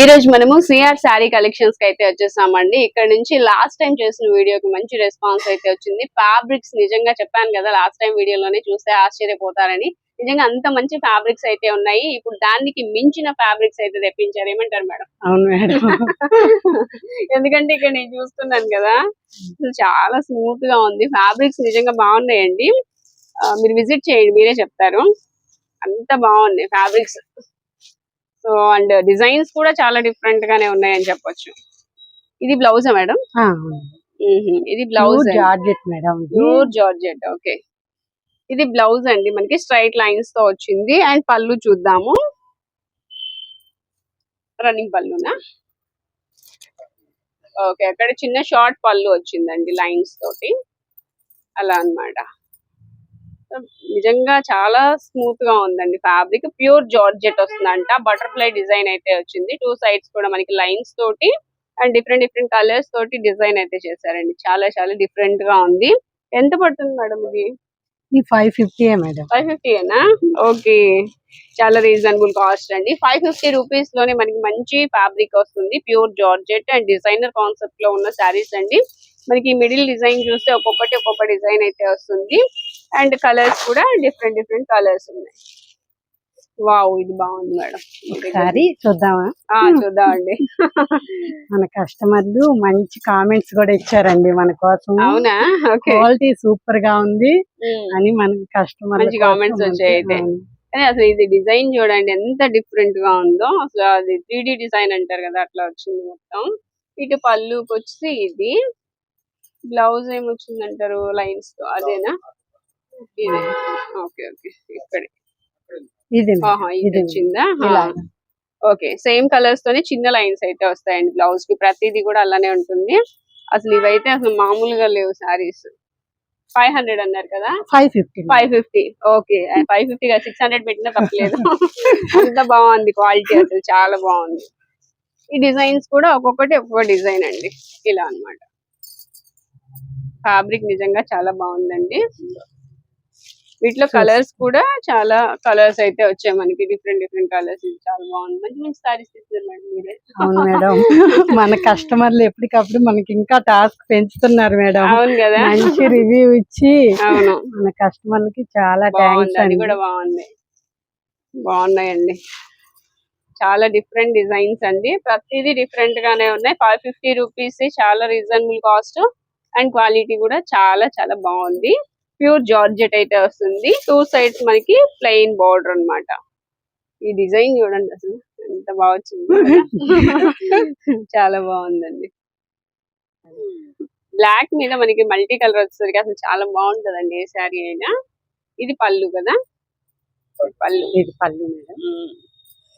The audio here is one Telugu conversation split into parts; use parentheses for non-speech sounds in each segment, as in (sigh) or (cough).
ఈ రోజు మనము సిఆర్ శారీ కలెక్షన్స్కి అయితే వచ్చేసామండి. ఇక్కడ నుంచి లాస్ట్ టైం చేసిన వీడియోకి మంచి రెస్పాన్స్ అయితే వచ్చింది. ఫ్యాబ్రిక్స్ నిజంగా చెప్పాను కదా లాస్ట్ టైం వీడియోలోనే చూస్తే ఆశ్చర్యపోతారని. నిజంగా అంత మంచి ఫ్యాబ్రిక్స్ అయితే ఉన్నాయి. ఇప్పుడు దానికి మించిన ఫ్యాబ్రిక్స్ అయితే తెప్పించారు. ఏమంటారు మేడం? అవును మేడం. (laughs) ఎందుకంటే ఇక్కడ నేను చూస్తున్నాను కదా చాలా స్మూత్గా ఉంది. ఫ్యాబ్రిక్స్ నిజంగా బాగున్నాయండి. మీరు విజిట్ చేయండి మీరే చెప్తారు. అంత బాగున్నాయి ఫ్యాబ్రిక్స్ సో అండ్ డిజైన్స్ కూడా చాలా డిఫరెంట్ గానే ఉన్నాయని చెప్పొచ్చు. ఇది బ్లౌజా మేడం? ఇది blouse georgette madam. Pure georgette okay. ఇది బ్లౌజ్ అండి. మనకి స్ట్రైట్ లైన్స్తో వచ్చింది. అండ్ పళ్ళు చూద్దాము. రన్నింగ్ పళ్ళునా? ఓకే. అక్కడ చిన్న షార్ట్ పళ్ళు వచ్చిందండి లైన్స్ తోటి. అలా అన్నమాట. నిజంగా చాలా స్మూత్గా ఉందండి ఫ్యాబ్రిక్ ప్యూర్ జార్జెట్ వస్తుందంట. బటర్ఫ్లై డిజైన్ అయితే వచ్చింది. టూ సైడ్స్ కూడా మనకి లైన్స్ తోటి అండ్ డిఫరెంట్ డిఫరెంట్ కలర్స్ తోటి డిజైన్ అయితే చేశారండి. చాలా చాలా డిఫరెంట్గా ఉంది. ఎంత పడుతుంది మేడం ఇది? ఫైవ్ ఫిఫ్టీ మేడం ఫైవ్ ఫిఫ్టీనా ఓకే చాలా రీజనబుల్ కాస్ట్ అండి. ఫైవ్ ఫిఫ్టీ రూపీస్లోనే మనకి మంచి ఫ్యాబ్రిక్ వస్తుంది. ప్యూర్ జార్జెట్ అండ్ డిజైనర్ కాన్సెప్ట్లో ఉన్న శారీస్ అండి. మనకి మిడిల్ డిజైన్ చూస్తే ఒక్కొక్కటి ఒక్కొక్క డిజైన్ అయితే వస్తుంది. అండ్ కలర్స్ కూడా డిఫరెంట్ డిఫరెంట్ కలర్స్ ఉన్నాయి. వావ్ ఇది బాగుంది మేడం. ఒకసారి చూద్దామా? చూద్దామండి మన కస్టమర్లు మంచి కామెంట్స్ కూడా ఇచ్చారండి మన కోసం. అవునా? క్వాలిటీ సూపర్గా ఉంది అని మనకి కస్టమర్ మంచి comments వచ్చాయి అయితే. అసలు ఇది డిజైన్ చూడండి ఎంత డిఫరెంట్గా ఉందో. అసలు అది త్రీ డిజైన్ అంటారు కదా అట్లా వచ్చింది మొత్తం. ఇటు పళ్ళుకి వచ్చి ఇది. బ్లౌజ్ ఏమొచ్చింది అంటారు లైన్స్తో? అదేనా? ఇదే. Okay okay. ఇక్కడ. ఇది ఇది వచ్చిందా. ఓకే సేమ్ కలర్స్ తోనే చిన్న లైన్స్ అయితే వస్తాయండి బ్లౌజ్కి ప్రతిదీ కూడా అలానే ఉంటుంది. అసలు ఇవైతే అసలు మామూలుగా లేవు సారీస్ ఫైవ్ హండ్రెడ్ అన్నారు కదా? Five fifty five fifty. Okay five fifty six hundred పెట్టినా తప్పలేదు. అంత బాగుంది క్వాలిటీ అసలు చాలా బాగుంది. ఈ డిజైన్స్ కూడా ఒక్కొక్కటి ఒక్కొక్క డిజైన్ అండి. ఇలా అన్నమాట. ఫ్యాబ్రిక్ నిజంగా చాలా బాగుందండి. వీటిలో కలర్స్ కూడా చాలా కలర్స్ అయితే వచ్చాయి మనకి. డిఫరెంట్ డిఫరెంట్ కలర్స్ ఇది చాలా బాగుంది మంచి మంచి సారీస్ ఇస్తున్నారు మేడం మీరే. అవును మేడం. (laughs) మన కస్టమర్లు ఎప్పటికప్పుడు మనకి ఇంకా టాస్క్ పెంచుతున్నారు మేడం. అవును కదా. మంచి రివ్యూ ఇచ్చి అవును. మన కస్టమర్లకి చాలా థ్యాంక్స్ అది కూడా బాగుంది. బాగున్నాయండి. చాలా డిఫరెంట్ డిజైన్స్ అండి. ప్రతిదీ డిఫరెంట్ గానే ఉన్నాయి. ఫైవ్ ఫిఫ్టీ రూపీస్ చాలా రీజనబుల్ కాస్ట్ అండ్ క్వాలిటీ కూడా చాలా చాలా బాగుంది. ప్యూర్ జార్జెట్ అయితే వస్తుంది. టూ సైడ్స్ మనకి ప్లెయిన్ బార్డర్ అన్నమాట. ఈ డిజైన్ చూడండి అసలు ఎంత బాగా వచ్చింది. (laughs) చాలా బాగుందండి. బ్లాక్ మీద మనకి మల్టీ కలర్ వచ్చేసరికి అసలు చాలా బాగుంటదండి ఏ శారీ అయినా. ఇది పళ్ళు కదా? పళ్ళు. ఇది పళ్ళు మేడం.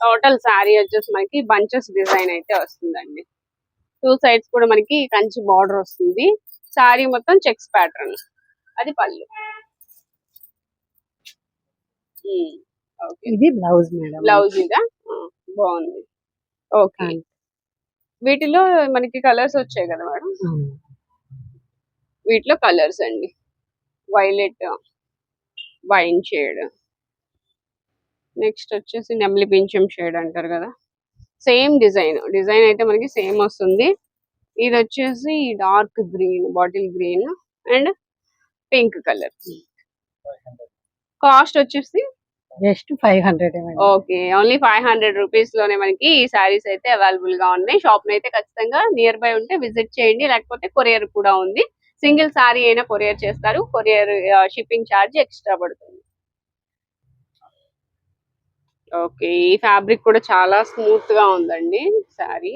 టోటల్ శారీ వచ్చేసి మనకి బంచెస్ డిజైన్ అయితే వస్తుందండి. టూ సైడ్స్ కూడా మనకి కంచి బార్డర్ వస్తుంది. శారీ మొత్తం చెక్స్ ప్యాటర్న్. అది పళ్ళు. ఓకే. ఇది బ్లౌజ్ మేడం. బ్లౌజ్ ఇదా? బాగుంది. ఓకే. వీటిలో మనకి కలర్స్ వచ్చాయి కదా మేడం. వీటిలో కలర్స్ అండి. Violet wine shade. నెక్స్ట్ వచ్చేసి నెమలి పింఛం షేడ్ అంటారు కదా? Same design. డిజైన్ అయితే మనకి సేమ్ వస్తుంది. ఇది వచ్చేసి dark green bottle green and pink colour. Cost వచ్చేసి just five hundred okay only five hundred రూపీస్లోనే మనకి ఈ సారీస్ అయితే అవైలబుల్గా ఉన్నాయి. షాప్ అయితే ఖచ్చితంగా నియర్ బై ఉంటే విజిట్ చేయండి లేకపోతే కొరియర్ కూడా ఉంది. సింగిల్ సారీ అయినా కొరియర్ చేస్తారు. కొరియర్ షిప్పింగ్ ఛార్జ్ ఎక్స్ట్రా పడుతుంది. ఓకే ఈ ఫ్యాబ్రిక్ కూడా చాలా స్మూత్గా ఉందండి సారీ.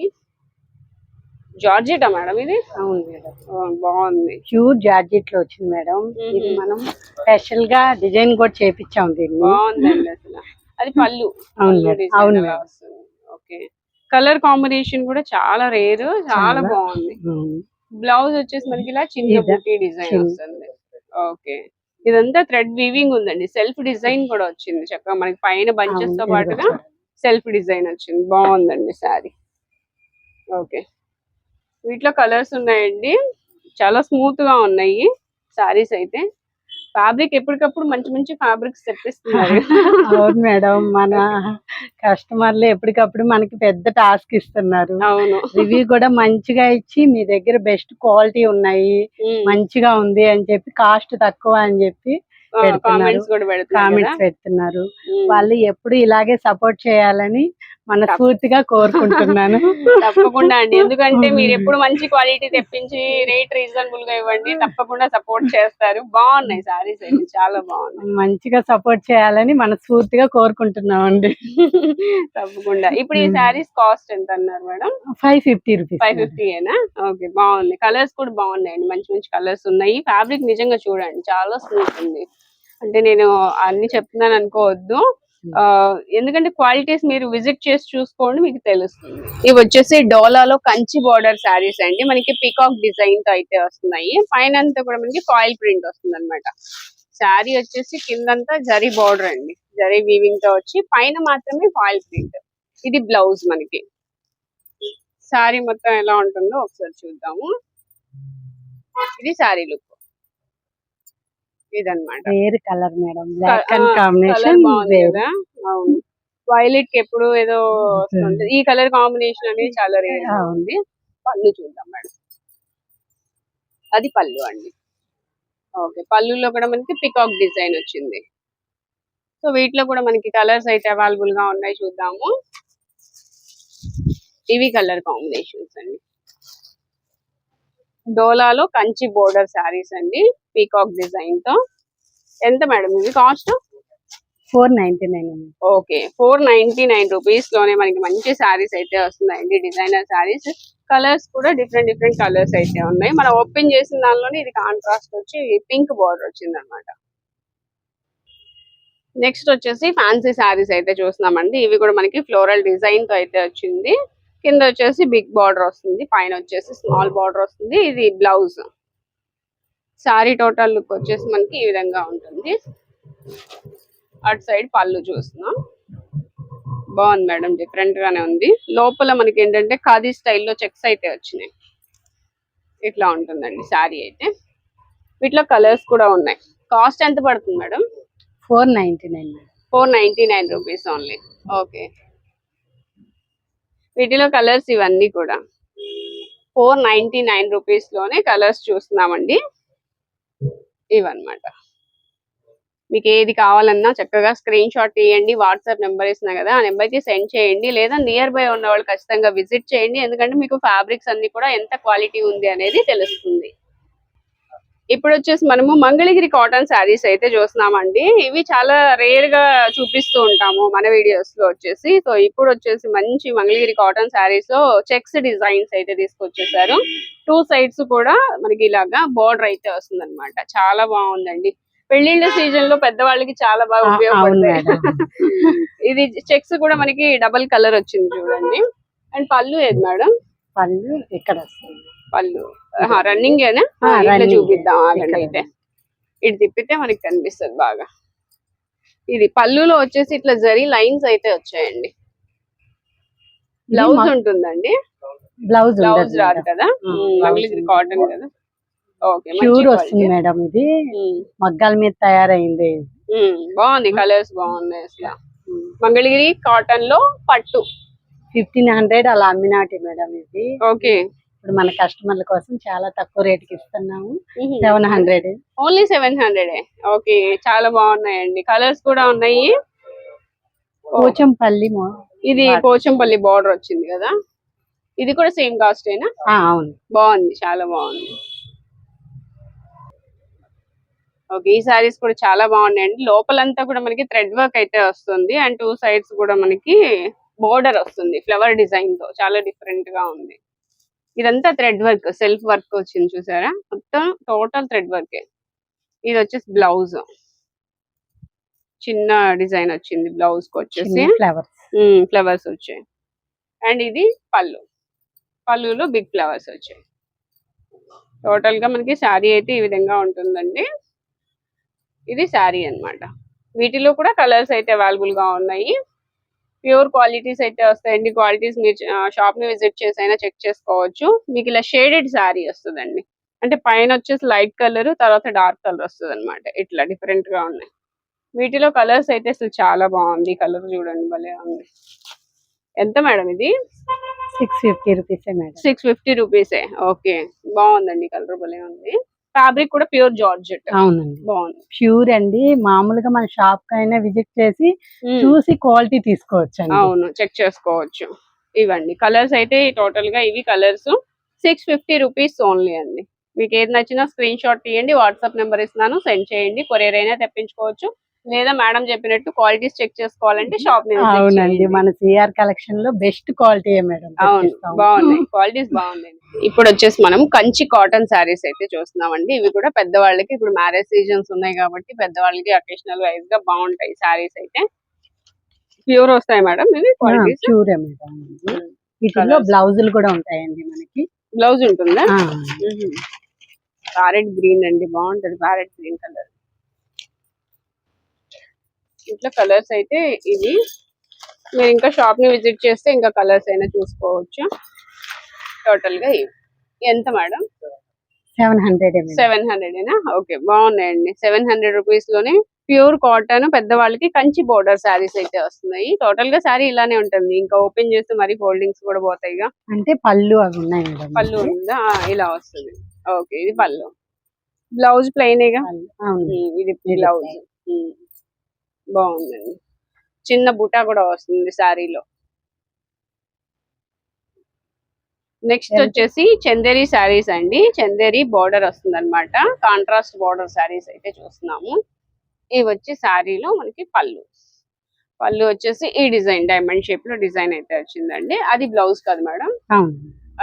జార్జెటా మేడం ఇది? అవును మేడం. బాగుంది. ప్యూర్ జార్జెట్లో వచ్చింది మేడం. ఇది. మనం స్పెషల్గా డిజైన్ కూడా చేపించాం దీన్ని. బాగుందండి అసలు. అది పళ్ళు. అవును అవును ఓకే. కలర్ కాంబినేషన్ కూడా చాలా రేర్ చాలా. బాగుంది. బ్లౌజ్ వచ్చేసి మనకి ఇలా చిన్న? బుట్టి డిజైన్. వస్తుంది. ఓకే. ఇదంతా థ్రెడ్ వీవింగ్ ఉందండి. సెల్ఫ్ డిజైన్ కూడా వచ్చింది. చక్కగా మనకి పైన బంచెస్తో పాటుగా. సెల్ఫ్ డిజైన్ వచ్చింది. బాగుందండి శారీ. ఓకే. వీటిలో కలర్స్ ఉన్నాయండి. చాలా స్మూత్గా ఉన్నాయి సారీస్ అయితే. ఫ్యాబ్రిక్ ఎప్పటికప్పుడు మంచి మంచి ఫ్యాబ్రిక్స్ తెప్పిస్తున్నారు. అవును మేడం మన కస్టమర్లు ఎప్పటికప్పుడు మనకి పెద్ద టాస్క్ ఇస్తున్నారు. అవును. రివ్యూ కూడా మంచిగా ఇచ్చి మీ దగ్గర బెస్ట్ క్వాలిటీ ఉన్నాయి. మంచిగా ఉంది అని చెప్పి కాస్ట్ తక్కువ అని చెప్పి. కామెంట్స్ కూడా పెడుతున్నారు. వాళ్ళు ఎప్పుడు ఇలాగే సపోర్ట్ చేయాలని మనస్ఫూర్తిగా కోరుకుంటున్నాను. తప్పకుండా అండి. ఎందుకంటే. మీరు ఎప్పుడు మంచి క్వాలిటీ తెప్పించి రేట్ రీజనబుల్గా ఇవ్వండి తప్పకుండా సపోర్ట్ చేస్తారు. బాగున్నాయి సారీస్ అయితే చాలా బాగున్నాయి. మంచిగా సపోర్ట్ చేయాలని మనస్ఫూర్తిగా కోరుకుంటున్నామండి. తప్పకుండా. ఇప్పుడు ఈ. సారీస్ కాస్ట్ ఎంత అన్నారు madam? Five fifty rupees five fifty ఏనా? ఓకే బాగుంది కలర్స్ కూడా బాగున్నాయండి. మంచి మంచి కలర్స్ ఉన్నాయి. ఫ్యాబ్రిక్ నిజంగా చూడండి చాలా స్మూత్ ఉంది. అంటే నేను అన్ని చెప్తున్నాను అనుకోవద్దు. ఎందుకంటే క్వాలిటీస్ మీరు విజిట్ చేసి చూసుకోండి మీకు తెలుస్తుంది. ఇవి వచ్చేసి డోలాలో కంచి బార్డర్ శారీస్ అండి. మనకి పికాక్ డిజైన్తో అయితే వస్తున్నాయి. పైన అంతా కూడా మనకి ఫాయిల్ ప్రింట్ వస్తుంది అనమాట శారీ వచ్చేసి కిందంతా జరీ బార్డర్ అండి. జరీ వీవింగ్తో వచ్చి పైన మాత్రమే ఫాయిల్ ప్రింట్. ఇది బ్లౌజ్ మనకి. శారీ మొత్తం ఎలా ఉంటుందో ఒకసారి చూద్దాము. ఇది శారీ లుక్. ఇదన్నమాట. వేరు colour madam. Black and combination అవును. వైలెట్కి ఎప్పుడు ఏదో వస్తుంటది ఈ కలర్ కాంబినేషన్ అనేది చాలా రేర్. ఉంది. పళ్ళు చూద్దాం మేడం. అది పళ్ళు అండి. ఓకే. పళ్ళులో కూడా మనకి పికాక్ డిజైన్ వచ్చింది. సో వీటిలో కూడా మనకి కలర్స్ అయితే అవైలబుల్గా ఉన్నాయి చూద్దాము. ఇవి కలర్ కాంబినేషన్స్ అండి. డోలాలో కంచి బోర్డర్ శారీస్ అండి పీకాక్ డిజైన్తో. ఎంత మేడం ఇది cost? Four ninety nine okay four ninety nine రూపీస్లోనే మనకి మంచి శారీస్ అయితే వస్తున్నాయండి డిజైనర్ శారీస్. కలర్స్ కూడా డిఫరెంట్ డిఫరెంట్ కలర్స్ అయితే ఉన్నాయి. మనం ఓపెన్ చేసిన దానిలోనే ఇది కాంట్రాస్ట్ వచ్చి పింక్ బార్డర్ వచ్చింది అనమాట నెక్స్ట్ వచ్చేసి ఫ్యాన్సీ శారీస్ అయితే చూస్తున్నామండి. ఇవి కూడా మనకి ఫ్లోరల్ డిజైన్తో అయితే వచ్చింది. కింద వచ్చేసి బిగ్ బార్డర్ వస్తుంది పైన వచ్చేసి స్మాల్ బార్డర్ వస్తుంది ఇది బ్లౌజ్. శారీ టోటల్ లుక్ వచ్చేసి మనకి ఈ విధంగా ఉంటుంది. అటు సైడ్ పళ్ళు చూస్తున్నాం. బాగుంది మేడం డిఫరెంట్ గానే ఉంది. లోపల మనకి ఏంటంటే ఖాదీ స్టైల్లో చెక్స్ అయితే వచ్చినాయి. ఇట్లా ఉంటుందండి శారీ అయితే. వీటిలో కలర్స్ కూడా ఉన్నాయి. కాస్ట్ ఎంత పడుతుంది madam? Four ninety nine four ninety nine rupees only. Okay. వీటిలో కలర్స్ ఇవన్నీ కూడా. ఫోర్ నైన్టీ నైన్ రూపీస్లోనే కలర్స్ చూస్తున్నామండి. ఇవన్నమాట. మీకు ఏది కావాలన్నా చక్కగా స్క్రీన్ షాట్ తీయండి వాట్సాప్ నెంబర్ ఇస్తున్నా కదా ఆ నెంబర్కి సెండ్ చేయండి. లేదా నియర్ బై ఉన్న వాళ్ళు ఖచ్చితంగా విజిట్ చేయండి. ఎందుకంటే మీకు ఫ్యాబ్రిక్స్ అన్ని కూడా ఎంత క్వాలిటీ ఉంది అనేది తెలుస్తుంది. ఇప్పుడు వచ్చేసి మనము మంగళగిరి కాటన్ శారీస్ అయితే చూస్తున్నామండి. ఇవి చాలా రేర్గా చూపిస్తూ ఉంటాము మన వీడియోస్లో వచ్చేసి. సో ఇప్పుడు వచ్చేసి మంచి మంగళగిరి కాటన్ శారీస్లో చెక్స్ డిజైన్స్ అయితే తీసుకొచ్చేసారు. టూ సైడ్స్ కూడా మనకి ఇలాగా బోర్డర్ అయితే వస్తుంది చాలా బాగుందండి. పెళ్ళిళ్ళ సీజన్లో పెద్దవాళ్ళకి చాలా బాగా మేడం. (laughs) ఇది చెక్స్ కూడా మనకి డబల్ కలర్ వచ్చింది చూడండి. అండ్ పళ్ళు ఏది మేడం? పళ్ళు ఇక్కడ వస్తుంది. పళ్ళు. రన్నింగ్ ఇట్లా. చూపిద్దాం. ఆగండి. అయితే ఇటు తిప్పితే మనకి కనిపిస్తుంది బాగా. ఇది పళ్ళులో వచ్చేసి ఇట్లా జరీ లైన్స్ అయితే వచ్చాయండి. బ్లౌజ్ ఉంటుందండి. బ్లౌజ్ బ్లౌజ్ రాదు కదా. కాటన్ కదా? ప్యూర్ వస్తుంది మేడం ఇది. మగ్గాల మీద తయారైంది. బాగుంది. కలర్స్ బాగున్నాయి అసలు. మంగళగిరి కాటన్లో పట్టు. ఫిఫ్టీన్ హండ్రెడ్ అలా అమ్మినాటి మేడం ఇది. ఓకే ఇప్పుడు మన కస్టమర్ల కోసం చాలా తక్కువ రేటుకి ఇస్తున్నాము. Seven hundred. Only seven hundred. Okay చాలా బాగున్నాయండి. కలర్స్ కూడా ఉన్నాయి. పోచంపల్లి ఇది పోచంపల్లి బార్డర్ వచ్చింది కదా? ఇది కూడా సేమ్ కాస్ట్ ఏనా? ఆ, అవును. బాగుంది చాలా బాగుంది. ఓకే ఈ సారీస్ కూడా చాలా బాగున్నాయండి. లోపలంతా కూడా మనకి థ్రెడ్ వర్క్ అయితే వస్తుంది. అండ్ టూ సైడ్స్ కూడా మనకి బోర్డర్ వస్తుంది ఫ్లవర్ డిజైన్తో. చాలా డిఫరెంట్గా ఉంది. ఇదంతా థ్రెడ్ వర్క్ సెల్ఫ్ వర్క్ వచ్చింది చూసారా? మొత్తం టోటల్ థ్రెడ్ వర్క్. ఇది వచ్చేసి బ్లౌజ్. చిన్న డిజైన్ వచ్చింది బ్లౌజ్కి వచ్చేసి ఫ్లవర్స్. ఫ్లవర్స్ వచ్చాయి. అండ్ ఇది పళ్ళు. పళ్ళులో బిగ్ ఫ్లవర్స్ వచ్చాయి. టోటల్గా మనకి శారీ అయితే ఈ విధంగా ఉంటుందండి. ఇది శారీ అన్నమాట. వీటిలో కూడా కలర్స్ అయితే అవైలబుల్గా ఉన్నాయి. ప్యూర్ క్వాలిటీస్ అయితే వస్తాయండి క్వాలిటీస్ మీరు షాప్ని విజిట్ చేసి అయినా చెక్ చేసుకోవచ్చు. మీకు ఇలా షేడెడ్ శారీ వస్తుందండి. అంటే పైన వచ్చేసి లైట్ కలర్ తర్వాత డార్క్ కలర్ వస్తుంది అనమాట ఇట్లా డిఫరెంట్గా ఉన్నాయి. వీటిలో కలర్స్ అయితే అసలు చాలా బాగుంది. కలర్ చూడండి భలే ఉంది. ఎంత మేడం ఇది? Six fifty rupees madam. Six fifty రూపీసే. ఓకే. బాగుందండి కలర్ భలే ఉంది. ఫ్యాబ్రిక్ కూడా ప్యూర్ జార్జెట్. అవునండి. బాగుంది. ప్యూర్ అండి. మామూలుగా మన షాప్ కైనా విజిట్ చేసి చూసి క్వాలిటీ తీసుకోవచ్చు అవును చెక్ చేసుకోవచ్చు. ఇవ్వండి. కలర్స్ అయితే టోటల్గా ఇవి colours six fifty rupees only అండి. మీకు ఏది నచ్చినా స్క్రీన్ షాట్ తీయండి వాట్సాప్ నెంబర్ ఇస్తున్నాను సెండ్ చేయండి. కొరియర్ అయినా తెప్పించుకోవచ్చు. లేదా మేడం చెప్పినట్టు క్వాలిటీస్ చెక్ చేసుకోవాలంటే షాప్ అవునండి మన సిఆర్ కలెక్షన్లో బెస్ట్ క్వాలిటీ మేడం అవును. బాగున్నాయి క్వాలిటీస్ బాగున్నాయి ఇప్పుడు వచ్చేసి మనం కంచి కాటన్ శారీస్ అయితే చూస్తున్నామండి. ఇవి కూడా పెద్దవాళ్ళకి ఇప్పుడు మ్యారేజ్ సీజన్స్ ఉన్నాయి కాబట్టి పెద్దవాళ్ళకి అకేషనల్ వైజ్గా బాగుంటాయి శారీస్ అయితే. ప్యూర్ వస్తాయి మేడం ఇవి క్వాలిటీస్ ప్యూరే మేడం వీటిలో Colours. బ్లౌజులు కూడా ఉంటాయండి మనకి. బ్లౌజ్ ఉంటుందా? ప్యారెట్ గ్రీన్ అండి బాగుంటది ప్యారెట్ గ్రీన్ కలర్ ఇట్లా కలర్స్ అయితే ఇవి. మీరు ఇంకా షాప్ని విజిట్ చేస్తే ఇంకా కలర్స్ అయినా చూసుకోవచ్చు. టోటల్గా ఇవి. ఎంత madam seven hundred seven hundred ఏనా? ఓకే బాగున్నాయండి. సెవెన్ హండ్రెడ్ రూపీస్లోనే ప్యూర్ కాటన్ పెద్దవాళ్ళకి కంచి బోర్డర్ శారీస్ అయితే వస్తున్నాయి. టోటల్గా శారీ ఇలానే ఉంటుంది. ఇంకా ఓపెన్ చేస్తే మరి ఫోల్డింగ్స్ కూడా పోతాయి అంటే పళ్ళు అవి ఉన్నాయి పళ్ళు ఉందా? ఇలా వస్తుంది. ఓకే ఇది పళ్ళు. బ్లౌజ్ ఉమ్, ఇది బ్లౌజ్. బాగుందండి. చిన్న బుటా కూడా వస్తుంది శారీలో. నెక్స్ట్? వచ్చేసి చందేరి శారీస్ అండి. చందేరి బార్డర్ వస్తుంది అనమాట కాంట్రాస్ట్ బార్డర్ శారీస్ అయితే చూస్తున్నాము. ఇవి వచ్చి శారీలో మనకి పళ్ళు. పళ్ళు వచ్చేసి ఈ డిజైన్ డైమండ్ షేప్లో డిజైన్ అయితే వచ్చిందండి. అది బ్లౌజ్ కాదు మేడం.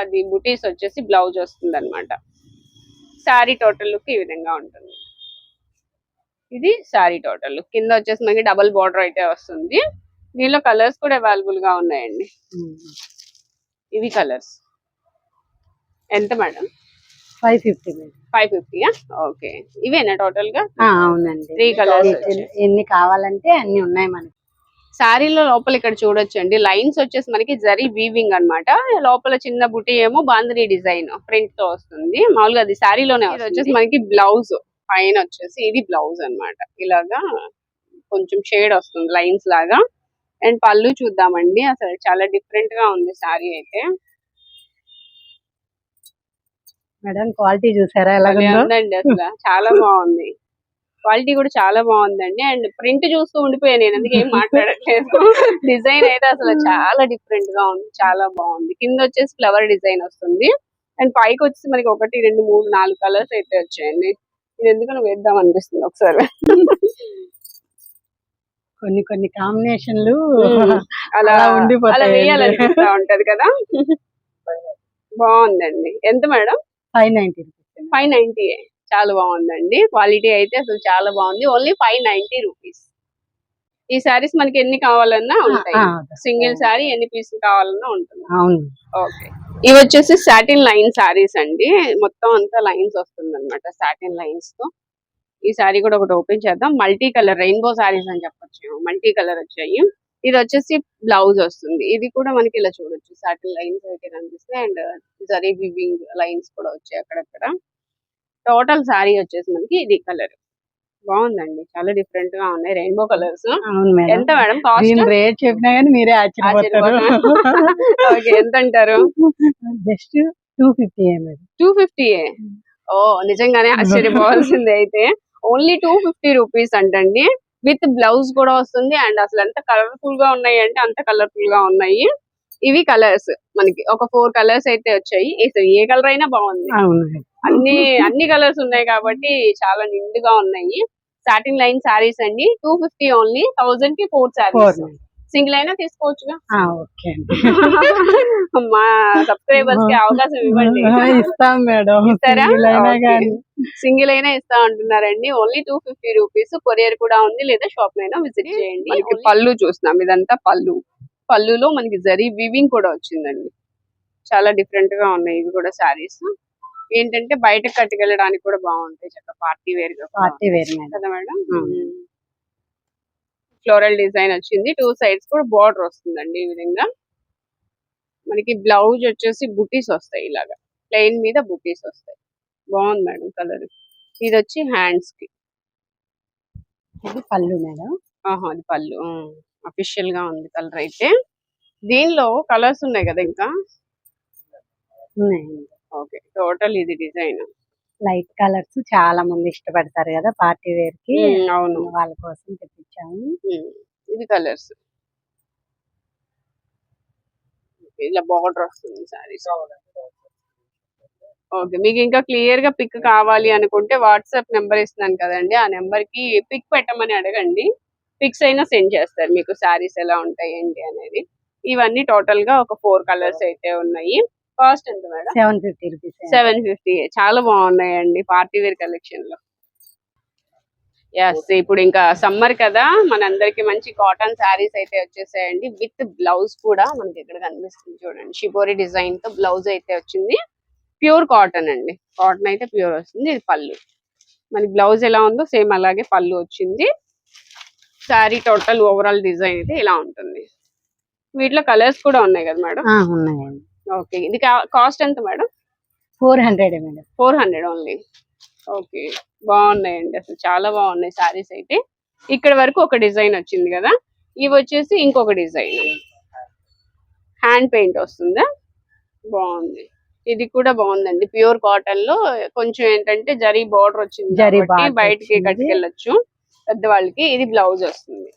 అది బుటీస్ వచ్చేసి బ్లౌజ్ వస్తుంది అనమాట శారీ టోటల్ లుక్ ఈ విధంగా ఉంటుంది. ఇది శారీ టోటల్. కింద వచ్చేసి మనకి డబల్ బార్డర్ అయితే వస్తుంది. దీనిలో కలర్స్ కూడా అవైలబుల్గా ఉన్నాయండి. ఇవి కలర్స్. ఎంత మేడం? ఫైవ్ ఫిఫ్టీ ఫైవ్ ఫిఫ్టీయా? ఓకే. ఇవేనా టోటల్గా? అవునండి. త్రీ కలర్స్ ఎన్ని- కావాలంటే అన్ని ఉన్నాయి మనకి. శారీలో లోపల ఇక్కడ చూడొచ్చండి. లైన్స్ వచ్చేసి మనకి జరీ వీవింగ్ అన్నమాట. లోపల చిన్న బుటీ ఏమో బాంధనీ డిజైన్ ప్రింట్తో వస్తుంది. మామూలుగా అది శారీలోనే వచ్చేసి మనకి బ్లౌజ్. పైన వచ్చేసి ఇది బ్లౌజ్ అన్నమాట. ఇలాగా కొంచెం షేడ్ వస్తుంది లైన్స్ లాగా. అండ్ పళ్ళు చూద్దామండి. అసలు చాలా డిఫరెంట్గా ఉంది శారీ అయితే. మేడం క్వాలిటీ చూసారా? ఉందండి అసలు. చాలా బాగుంది. క్వాలిటీ కూడా చాలా బాగుందండి. అండ్ ప్రింట్ చూస్తూ ఉండిపోయాను నేను. అందుకే ఏం మాట్లాడట్లేదు. డిజైన్ అయితే అసలు చాలా డిఫరెంట్గా ఉంది. చాలా బాగుంది. కింద వచ్చేసి ఫ్లవర్ డిజైన్ వస్తుంది. అండ్ పైకి వచ్చేసి మనకి ఒకటి రెండు మూడు నాలుగు కలర్స్ అయితే వచ్చాయండి. ఇది ఎందుకని వేద్దాం అనిపిస్తుంది ఒకసారి. కొన్ని కొన్ని కాంబినేషన్లు. అలా అలా వేయాలనిపిస్తా ఉంటది కదా? బాగుందండి. ఎంత madam? Five ninety rupees. Five ninety చాలా బాగుందండి. క్వాలిటీ అయితే అసలు చాలా బాగుంది. Only five ninety rupees. ఈ సారీస్ మనకి ఎన్ని కావాలన్నా ఉంటాయి. సింగిల్ సారీ ఎన్ని పీసులు కావాలన్నా ఉంటుంది. అవును. ఓకే. ఇవి వచ్చేసి సాటిన్ లైన్ సారీస్ అండి. మొత్తం అంతా లైన్స్ వస్తుంది అనమాట సాటిన్ లైన్స్తో. ఈ సారీ కూడా ఒకటి ఓపెన్ చేద్దాం. మల్టీ కలర్ రెయిన్బో సారీస్ అని చెప్పొచ్చు. మల్టీ కలర్ వచ్చాయి. ఇది వచ్చేసి బ్లౌజ్ వస్తుంది. ఇది కూడా మనకి ఇలా చూడొచ్చు. సాటిన్ లైన్స్ అయితే కనిపిస్తాయి. అండ్ జరీ వివింగ్ లైన్స్ కూడా వచ్చాయి అక్కడక్కడ. టోటల్ సారీ వచ్చేసి మనకి ఇది కలర్ బాగుందండి. చాలా డిఫరెంట్గా ఉన్నాయి. రెయిన్బో కలర్స్ అవును మేడం. ఎంత మేడం కాస్ట్ రేట్ చెప్పినా కానీ మీరే ఆశ్చర్యపోతారు. ఓకే ఎంత అంటారు? Just two fifty madam. Two fifty ఓ నిజంగానే (laughs) ఆశ్చర్యపోవాల్సిందే అయితే. ఓన్లీ టూ ఫిఫ్టీ రూపీస్ అంటండి. విత్ బ్లౌజ్ కూడా వస్తుంది. అండ్ అసలు ఎంత కలర్ఫుల్గా ఉన్నాయి అంటే అంత కలర్ఫుల్గా ఉన్నాయి. ఇవి కలర్స్ మనకి. ఒక ఫోర్ కలర్స్ అయితే వచ్చాయి. ఏ కలర్ అయినా బాగుంది. అవును అన్ని అన్ని కలర్స్ ఉన్నాయి కాబట్టి చాలా నిండుగా ఉన్నాయి. సాటిన్ లైన్ సారీస్ అండి. టూ ఫిఫ్టీ ఓన్లీ థౌసండ్కి ఫోర్ సారీస్ సింగిల్ అయినా తీసుకోవచ్చుగా. ఓకే అండి. (laughs) మా సబ్స్క్రైబర్స్కి అవకాశం ఇవ్వండి. ఇస్తాం మేడం. ఇస్తారా? సింగిల్ అయినా ఇస్తా అంటున్నారండి. Only two fifty rupees courier కూడా ఉంది లేదా షాప్ అయినా విజిట్ చేయండి. మనకి పళ్ళు చూస్తున్నాం. ఇదంతా పళ్ళు. పళ్ళులో మనకి జరీ వివింగ్ కూడా వచ్చిందండి. చాలా డిఫరెంట్గా ఉన్నాయి ఇవి కూడా శారీస్ ఏంటంటే బయటకు కట్టుకెళ్ళడానికి కూడా బాగుంటాయి చక్కగా పార్టీ వేర్ పార్టీ వేర్ కదా మేడం. ఫ్లోరల్ డిజైన్ వచ్చింది. టూ సైడ్స్ కూడా బార్డర్ వస్తుందండి ఈ విధంగా. మనకి బ్లౌజ్ వచ్చేసి బుటీస్ వస్తాయి ఇలాగా. ప్లెయిన్ మీద బుటీస్ వస్తాయి. బాగుంది మేడం కలర్. ఇది వచ్చి హ్యాండ్స్కి. ఇది పళ్ళు మేడం. ఆహా అది పళ్ళు. అఫీషియల్గా ఉంది కలర్ అయితే. దీనిలో కలర్స్ ఉన్నాయి కదా ఇంకా? ఉన్నాయండి. ఓకే. టోటల్ ఇది డిజైన్. లైట్ కలర్స్ చాలా మంది ఇష్టపడతారు కదా పార్టీ వేర్కి. అవును. వాళ్ళ కోసం తెప్పించాము. ఇది కలర్స్. ఇలా బార్డర్ వస్తుంది సారీస్. ఓకే మీకు ఇంకా క్లియర్గా పిక్ కావాలి అనుకుంటే వాట్సాప్ నెంబర్ ఇస్తున్నాను కదండి. ఆ నెంబర్కి పిక్ పెట్టమని అడగండి. పిక్స్ అయినా సెండ్ చేస్తారు. మీకు సారీస్ ఎలా ఉంటాయి ఏంటి అనేది. ఇవన్నీ టోటల్గా ఒక ఫోర్ కలర్స్ అయితే ఉన్నాయి. కాస్ట్ ఎంత madam? Seven fifty rupees seven fifty. చాలా బాగున్నాయండి పార్టీ వేర్ కలెక్షన్లో ఎస్ ఇప్పుడు ఇంకా సమ్మర్ కదా మనందరికి మంచి కాటన్ శారీస్ అయితే వచ్చేసాయండి. విత్ బ్లౌజ్ కూడా మనకి ఇక్కడ కనిపిస్తుంది చూడండి. షిబోరి డిజైన్తో బ్లౌజ్ అయితే వచ్చింది. ప్యూర్ కాటన్ అండి. కాటన్ అయితే ప్యూర్ వస్తుంది. ఇది పళ్ళు. మనకి బ్లౌజ్ ఎలా ఉందో సేమ్ అలాగే పళ్ళు వచ్చింది. శారీ టోటల్ ఓవరాల్ డిజైన్ అయితే ఇలా ఉంటుంది. వీటిలో కలర్స్ కూడా ఉన్నాయి కదా మేడం? ఉన్నాయండి. ఓకే. ఇది కాస్ట్ ఎంత madam? Four hundred madam. Four hundred only. Okay. బాగున్నాయండి అసలు. చాలా బాగున్నాయి సారీస్ అయితే. ఇక్కడ వరకు ఒక డిజైన్ వచ్చింది కదా. ఇవి వచ్చేసి ఇంకొక డిజైన్. హ్యాండ్ పెయింట్ వస్తుందా? బాగుంది. ఇది కూడా బాగుందండి. ప్యూర్ కాటన్లో కొంచెం ఏంటంటే జరీ బార్డర్ వచ్చింది కాబట్టి బయటికి. కట్టుకెళ్ళొచ్చు. పెద్దవాళ్ళకి ఇది బ్లౌజ్ వస్తుంది.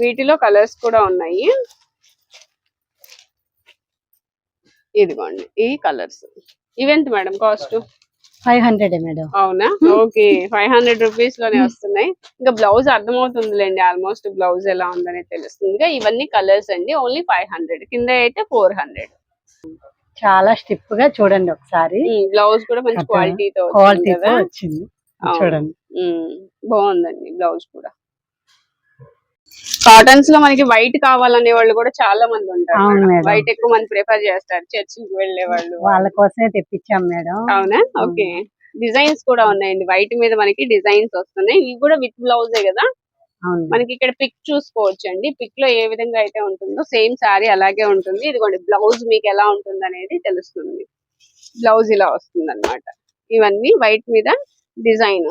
వీటిలో కలర్స్ కూడా ఉన్నాయి. ఇదిగోండి ఈ colours. ఇవెంత madam cost? Five hundred madam. అవునా? ఓకే ఫైవ్ హండ్రెడ్ రూపీస్లోనే వస్తున్నాయి. ఇంకా బ్లౌజ్ అర్థమవుతుందిలేండి ఆల్మోస్ట్ బ్లౌజ్ ఎలా ఉందని తెలుస్తుంది. ఇవన్నీ కలర్స్ అండి ఓన్లీ ఫైవ్ హండ్రెడ్. కింద అయితే ఫోర్ హండ్రెడ్. చాలా స్టిప్గా చూడండి ఒకసారి. బ్లౌజ్ కూడా మంచి క్వాలిటీతో క్వాలిటీతో వచ్చింది. చూడండి. బాగుందండి బ్లౌజ్ కూడా. కాటన్స్లో మనకి వైట్ కావాలనే వాళ్ళు కూడా చాలా మంది ఉంటారు. వైట్ ఎక్కువ మంది ప్రిఫర్ చేస్తారు. చర్చికి వెళ్ళే వాళ్ళు. వాళ్ళ కోసమే తెప్పించాం మేడం. అవునా? ఓకే డిజైన్స్ కూడా ఉన్నాయండి. వైట్ మీద మనకి డిజైన్స్ వస్తున్నాయి. ఇవి కూడా విత్ బ్లౌజే కదా? మనకి ఇక్కడ పిక్ చూసుకోవచ్చు అండి పిక్లో ఏ విధంగా అయితే ఉంటుందో సేమ్ శారీ అలాగే ఉంటుంది. ఇదిగోండి బ్లౌజ్ మీకు ఎలా ఉంటుంది అనేది తెలుస్తుంది. బ్లౌజ్ ఇలా వస్తుంది అనమాట ఇవన్నీ వైట్ మీద డిజైన్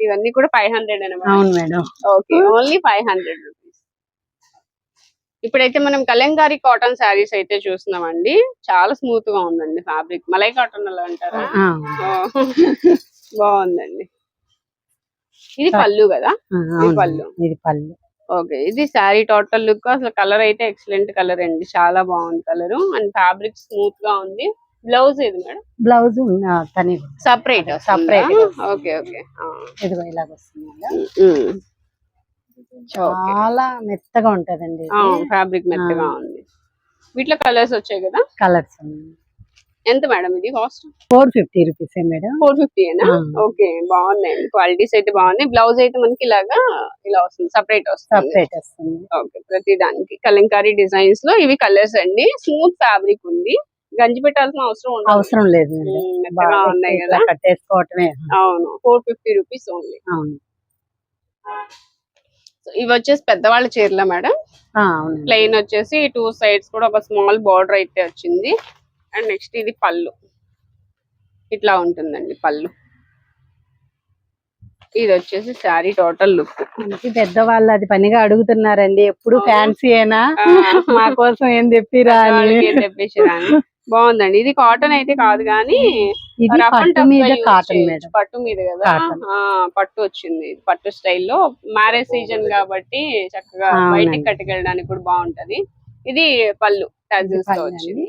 ఇవన్నీ కూడా ఫైవ్ హండ్రెడ్ అనమాట అవును madam. Okay only five hundred rupees ఇప్పుడైతే మనం కలంకారీ కాటన్ శారీస్ అయితే చూస్తున్నామండి. చాలా స్మూత్గా ఉందండి ఫ్యాబ్రిక్ మలై కాటన్ అలా అంటారా? బాగుందండి. ఇది పళ్ళు కదా? పళ్ళు. ఇది పళ్ళు. ఓకే. ఇది శారీ టోటల్ లుక్ అసలు కలర్ అయితే ఎక్సలెంట్ కలర్ అండి. చాలా బాగుంది కలర్. అండ్ ఫ్యాబ్రిక్ స్మూత్గా ఉంది. బ్లౌజ్ ఇది madam? Blouse separate Separate. Okay okay. ఇదిగో ఇలాగ వస్తుంది చాలా మెత్తగా ఉంటదండి ఫ్యాబ్రిక్ మెత్తగా ఉంది. వీటిలో కలర్స్ వచ్చాయి కదా? కలర్స్ ఎంత మేడం ఇది cost four fifty rupees madam. Four ఫిఫ్టీనా ఆ. ఓకే బాగున్నాయండి. క్వాలిటీస్ అయితే బాగున్నాయి. బ్లౌజ్ అయితే మనకి ఇలాగా ఇలా వస్తుంది సపరేట్ వస్తుంది. సపరేట్ వస్తుంది. ఓకే ప్రతి దానికి. కలంకారీ డిజైన్స్లో ఇవి కలర్స్ అండి. స్మూత్ ఫ్యాబ్రిక్ ఉంది. గంజి పెట్టాల్సిన అవసరం అవసరం లేదు ఉన్నాయి కదా? కట్టేసుకోవటమే. అవును ఫోర్ ఫిఫ్టీ రూపీస్ ఓన్లీ అవును. ఇవి వచ్చేసి పెద్దవాళ్ళ చీరల మేడం? ప్లెయిన్ వచ్చేసి టూ సైడ్స్ కూడా ఒక స్మాల్ బార్డర్ అయితే వచ్చింది. అండ్ నెక్స్ట్ ఇది పళ్ళు. ఇట్లా ఉంటుందండి పళ్ళు. ఇది వచ్చేసి శారీ టోటల్ లుక్ పెద్దవాళ్ళు అది పనిగా అడుగుతున్నారండి. ఎప్పుడు. ఫ్యాన్సీ అయినా. మా కోసం ఏం తెప్పిరా తెప్పించరా బాగుందండి. ఇది కాటన్ అయితే కాదు కానీ ఇది పట్టు మీద కాటన్. మేడం పట్టు మీద కదా? పట్టు వచ్చింది. పట్టు స్టైల్లో మ్యారేజ్ సీజన్ కాబట్టి చక్కగా. బయటికి కట్టుకెళ్ళడానికి కూడా బాగుంటది. ఇది పళ్ళు టజిల్స్తో వచ్చింది.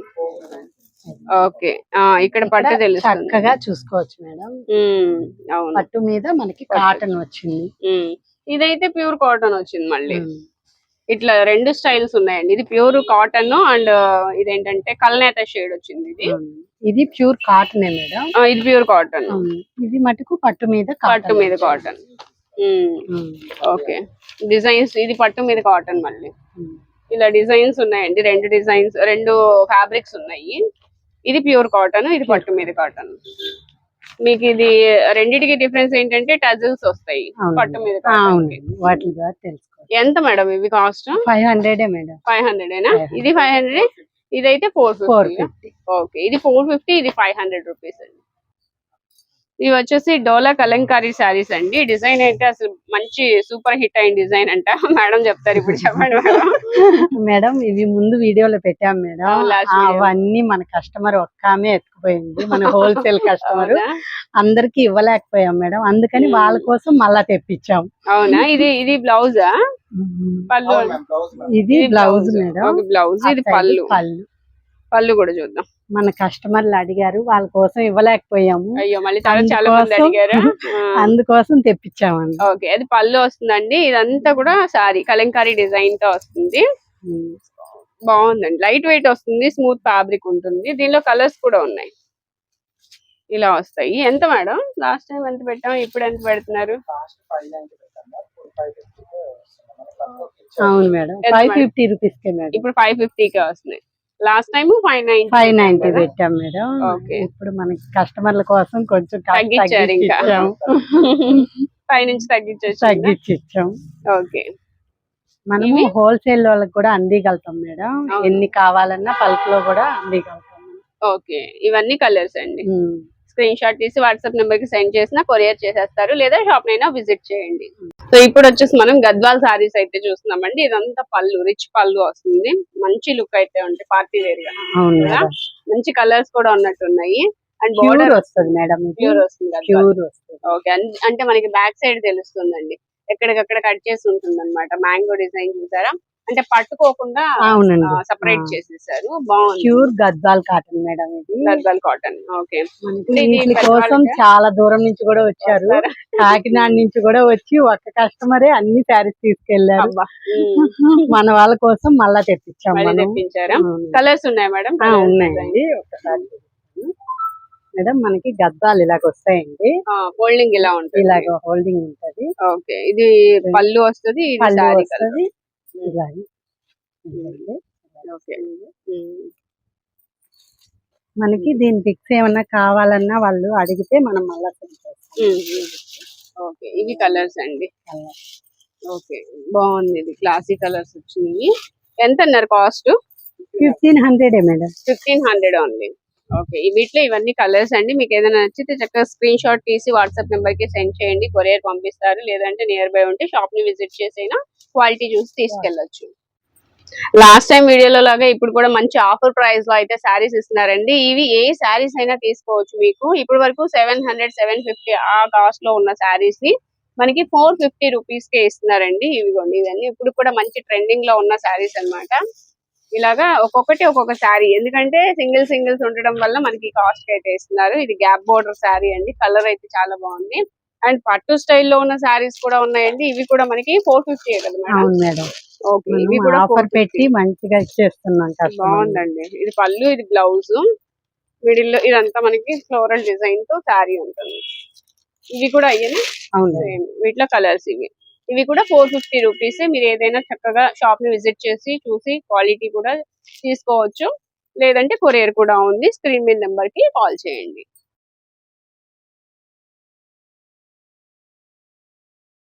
ఓకే. ఆ ఇక్కడ పట్టు తెలుస్తుంది. చక్కగా చూసుకోవచ్చు మేడం. అవును. పట్టు మీద మనకి. కాటన్ వచ్చింది. ఇదైతే ప్యూర్ కాటన్ వచ్చింది మళ్ళీ. ఇట్లా రెండు స్టైల్స్ ఉన్నాయండి. ఇది ప్యూర్ కాటన్ అండ్ ఇదేంటంటే కల్నేత షేడ్ వచ్చింది ఇది. ఇది ప్యూర్ కాటన్ మేడం. ఇది ప్యూర్ కాటన్. ఇది మటుకు పట్టు మీద పట్టు మీద కాటన్. ఓకే. డిజైన్స్ ఇది పట్టు మీద కాటన్ మళ్ళీ. ఇలా డిజైన్స్ ఉన్నాయండి రెండు డిజైన్స్ రెండు ఫ్యాబ్రిక్స్ ఉన్నాయి. ఇది ప్యూర్ కాటన్ ఇది పట్టు మీద కాటన్. మీకు ఇది రెండిటికి డిఫరెన్స్ ఏంటంటే టజిల్స్ వస్తాయి. పట్టు మీద. వాటి ఎంత మేడం ఇవి cost? Five hundred madam. Five hundred ఏనా 500. ఇది ఫైవ్ హండ్రెడ్ ఇదైతే ఫోర్ ఫోర్ ఓకే. ఇది ఫోర్ ఫిఫ్టీ ఇది ఫైవ్ హండ్రెడ్ రూపీస్ అండి. ఇవి వచ్చేసి డోలా కలంకారీ శారీస్ అండి. డిజైన్ అయితే అసలు మంచి సూపర్ హిట్ అయిన డిజైన్ అంట. మేడం చెప్తారు ఇప్పుడు చెప్పండి మేడం. మేడం ఇవి ముందు వీడియోలో పెట్టాం మేడం. అవన్నీ మన కస్టమర్ ఒక్కామే ఎత్తుకుపోయింది. మన హోల్సేల్ కస్టమర్? అందరికి ఇవ్వలేకపోయాం మేడం. అందుకని. వాళ్ళ కోసం మళ్ళా తెప్పించాం. అవునా? ఇది ఇది బ్లౌజా? పళ్ళు. ఇది బ్లౌజ్ మేడం. బ్లౌజ్. ఇది పళ్ళు. పళ్ళు. పళ్ళు కూడా చూద్దాం. మన కస్టమర్లు అడిగారు వాళ్ళ కోసం ఇవ్వలేకపోయాము. అయ్యో మళ్ళీ చాలా చాలా మంది అడిగారు? (laughs) అందుకోసం తెప్పించామండి. ఓకే అది పళ్ళు వస్తుందండి ఇదంతా కూడా సారీ కలంకారీ డిజైన్తో వస్తుంది. బాగుందండి లైట్ వెయిట్ వస్తుంది స్మూత్ ఫ్యాబ్రిక్ ఉంటుంది దీనిలో కలర్స్ కూడా ఉన్నాయి. ఇలా వస్తాయి. ఎంత మేడం? లాస్ట్ టైం ఎంత పెట్టాం? ఇప్పుడు ఎంత పెడుతున్నారు? అవును మేడం ఫైవ్? ఫిఫ్టీ రూపీస్ కే మేడం. ఇప్పుడు ఫైవ్ కే వస్తున్నాయి. Last time five nine five ninety పెట్టాం మేడం. ఇప్పుడు మనకి కస్టమర్ల కోసం కొంచెం తగ్గించారు తగ్గించి ఇంకా. (laughs) పై నుంచి తగ్గించచ్చు తగ్గించి ఇచ్చాం ఓకే మనము? హోల్సేల్ వాళ్ళకి కూడా అందిగలుగుతాం మేడం. ఎన్ని కావాలన్నా పల్క్లో కూడా అందిగలుగుతాం ఓకే ఇవన్నీ కలర్స్ అండి. స్క్రీన్ షాట్ తీసి వాట్సాప్ నెంబర్కి సెండ్ చేసినా కొరియర్ చేసేస్తారు లేదా షాప్ నైనా విజిట్ చేయండి. సో ఇప్పుడు వచ్చేసి మనం గద్వాల్ సారీస్ అయితే చూస్తున్నామండి. ఇదంతా పళ్ళు రిచ్ పళ్ళు వస్తుంది. మంచి లుక్ అయితే ఉంటాయి పార్టీ వేర్గా. మంచి కలర్స్ కూడా ఉన్నట్టున్నాయి. అండ్ బోర్డర్ వస్తుంది మేడం ప్యూర్ వస్తుంది గద్వాల్. ప్యూర్ వస్తుంది. ఓకే. అంటే మనకి బ్యాక్ సైడ్ తెలుస్తుందండి. ఎక్కడికక్కడ కట్ చేసి ఉంటుంది అనమాట మ్యాంగో డిజైన్ చూసారా? అంటే పట్టుకోకుండా అవునండి. సపరేట్. చేసేసారు. బాగుంది. ప్యూర్ గద్వాల్ కాటన్ మేడం ఇది. గద్వాల్ కాటన్. ఓకే. పెద్దవాళ్ళకా? కోసం చాలా దూరం నుంచి కూడా వచ్చారు. కాకినాడ నుంచి కూడా వచ్చి ఒక్క కస్టమరే అన్ని శారీస్ తీసుకెళ్ళారు. మన వాళ్ళ కోసం మళ్ళా తెప్పించాం మళ్ళీ మనం. తెప్పించారా. కలర్స్ ఉన్నాయి మేడం ఆ, ఉన్నాయండి. ఒకసారి. మేడం మనకి గద్దాలు ఇలాగ వస్తాయండి. ఫోల్డింగ్ ఇలా ఉంటుంది. ఇలాగ హోల్డింగ్ ఉంటది. ఓకే. ఇది పళ్ళు వస్తుంది పళ్ళు వస్తది. మనకి దీని పిక్స్ ఏమన్నా కావాలన్నా వాళ్ళు అడిగితే మనం మళ్ళా. ఓకే. ఇవి కలర్స్ అండి. ఓకే. బాగుంది ఇది. క్లాసీ కలర్స్ వచ్చినాయి. ఎంత అన్నారు cost fifteen hundred madam. Fifteen hundred only okay. వీటిలో ఇవన్నీ కలర్స్ అండి. మీకు ఏదైనా నచ్చితే చక్కగా స్క్రీన్ షాట్ తీసి వాట్సాప్ నెంబర్కి సెండ్ చేయండి. కొరియర్ పంపిస్తారు. లేదంటే నియర్ బై ఉంటే షాప్ని విజిట్ చేసైనా క్వాలిటీ చూసి తీసుకెళ్ళొచ్చు లాస్ట్ టైం వీడియోలో లాగా ఇప్పుడు కూడా మంచి ఆఫర్ ప్రైస్లో అయితే శారీస్ ఇస్తున్నారండి. ఇవి ఏ శారీస్ అయినా తీసుకోవచ్చు మీకు. ఇప్పుడు వరకు సెవెన్ హండ్రెడ్ సెవెన్ ఫిఫ్టీ ఆ కాస్ట్లో ఉన్న శారీస్ని మనకి ఫోర్ ఫిఫ్టీ రూపీస్ కే ఇస్తున్నారండి. ఇవిగోండి ఇవన్నీ ఇప్పుడు కూడా మంచి ట్రెండింగ్లో ఉన్న శారీస్ అన్నమాట. ఇలాగా ఒక్కొక్కటి ఒక్కొక్క శారీ ఎందుకంటే సింగిల్ సింగిల్స్ ఉండడం వల్ల మనకి కాస్ట్ అయితే ఇస్తున్నారు. ఇది గ్యాప్ బోర్డర్ శారీ అండి. కలర్ అయితే చాలా బాగుంది. అండ్ పట్టు స్టైల్లో ఉన్న శారీస్ కూడా ఉన్నాయండి. ఇవి కూడా మనకి ఫోర్ ఫిఫ్టీ కదా మేడం? అవును మేడం. ఓకే ఇవి కూడా ఆఫర్ 450. పెట్టి మంచిగా ఇచ్చేస్తున్నాం బాగుందండి. ఇది పళ్ళు ఇది బ్లౌజ్ మిడిల్లో ఇదంతా మనకి ఫ్లోరల్ డిజైన్తో శారీ ఉంటుంది. ఇవి కూడా అయ్యనే? అవును వీటిలో కలర్స్ ఇవి. ఇవి కూడా ఫోర్ ఫిఫ్టీ రూపీస్ మీరు ఏదైనా చక్కగా షాప్ని విజిట్ చేసి చూసి క్వాలిటీ కూడా తీసుకోవచ్చు. లేదంటే కొరియర్ కూడా ఉంది. స్క్రీన్ మీద నెంబర్కి కాల్ చేయండి.